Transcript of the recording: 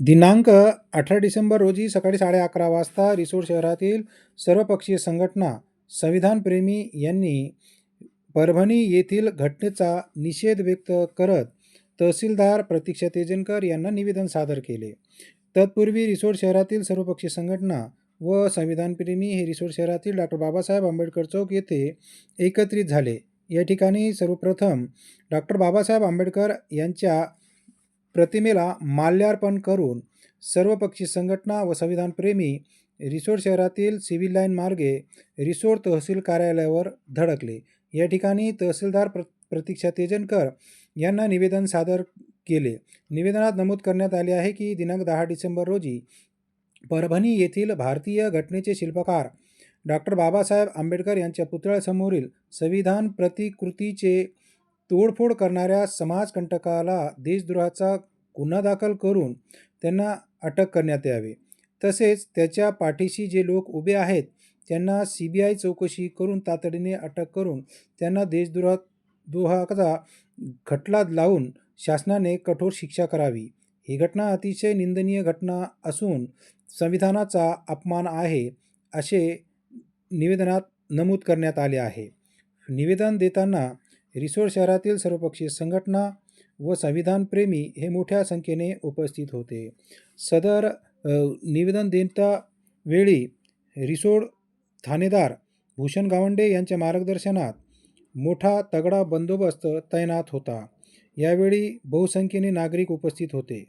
दिनांक अठरा डिसेंबर रोजी सकाळी साडे अकरा वाजता रिसोड शहरातील सर्वपक्षीय संघटना संविधानप्रेमी यांनी परभणी येथील घटनेचा निषेध व्यक्त करत तहसीलदार प्रतीक्षा तेजनकर यांना निवेदन सादर केले. तत्पूर्वी रिसोड शहरातील सर्वपक्षीय संघटना व संविधानप्रेमी हे रिसोड शहरातील डॉक्टर बाबासाहेब आंबेडकर चौक येथे एकत्रित झाले. या ठिकाणी सर्वप्रथम डॉक्टर बाबासाहेब आंबेडकर यांच्या प्रतिमेला माल्यार्पण करून सर्वपक्षी संघटना व संविधानप्रेमी रिसोड शहरातील सिव्हिल लाईन मार्गे रिसोड तहसील कार्यालयावर धडकले. या ठिकाणी तहसीलदार प्र प्रतीक्षा तेजनकर यांना निवेदन सादर केले. निवेदनात नमूद करण्यात आले आहे की दिनांक दहा डिसेंबर रोजी परभणी येथील भारतीय घटनेचे शिल्पकार डॉक्टर बाबासाहेब आंबेडकर यांच्या पुतळ्यासमोरील संविधान प्रतिकृतीचे तोडफोड करणाऱ्या समाजकंटकाला देशद्रोहाचा गुन्हा दाखल करून त्यांना अटक करण्यात यावे. तसेच त्याच्या पाठीशी जे लोक उभे आहेत त्यांना सी बी आय चौकशी करून तातडीने अटक करून त्यांना देशद्रोहा द्रोहाचा खटला लावून शासनाने कठोर शिक्षा करावी. ही घटना अतिशय निंदनीय घटना असून संविधानाचा अपमान आहे असे निवेदनात नमूद करण्यात आले आहे. निवेदन देताना रिसोड शहरातील सर्वपक्षीय संघटना व संविधानप्रेमी हे मोठ्या संख्येने उपस्थित होते. सदर निवेदन देता वेळी रिसोड थानेदार भूषण गावंडे यांच्या मार्गदर्शनात मोठा तगडा बंदोबस्त तैनात होता. यावेळी बहुसंख्येने नागरिक उपस्थित होते.